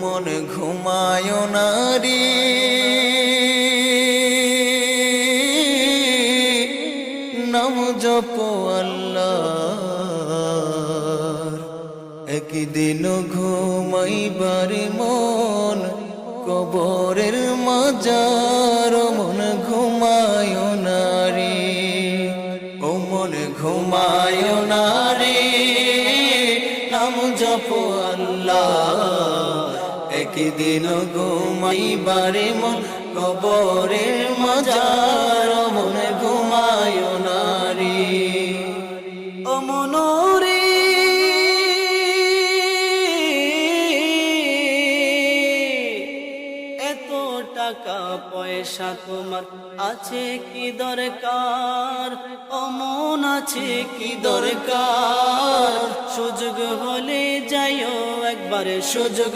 মন ঘুমায় নারী। নাম জপ আল্লাহ একদিন ঘুমাইবার মন কবরের মাজার মন ঘুমায় নারী। ও মন ঘুমায় নারী, নাম জপ আল্লাহ। একদিন ঘুমাইবারে মন কবরের মাজার মন ঘুমায় নারী। ও এত টাকা পয়সা তোমার আছে কি দরকার? অমন আছে কি দরকার? সুযোগ হলে যাইও একবারে, সুযোগ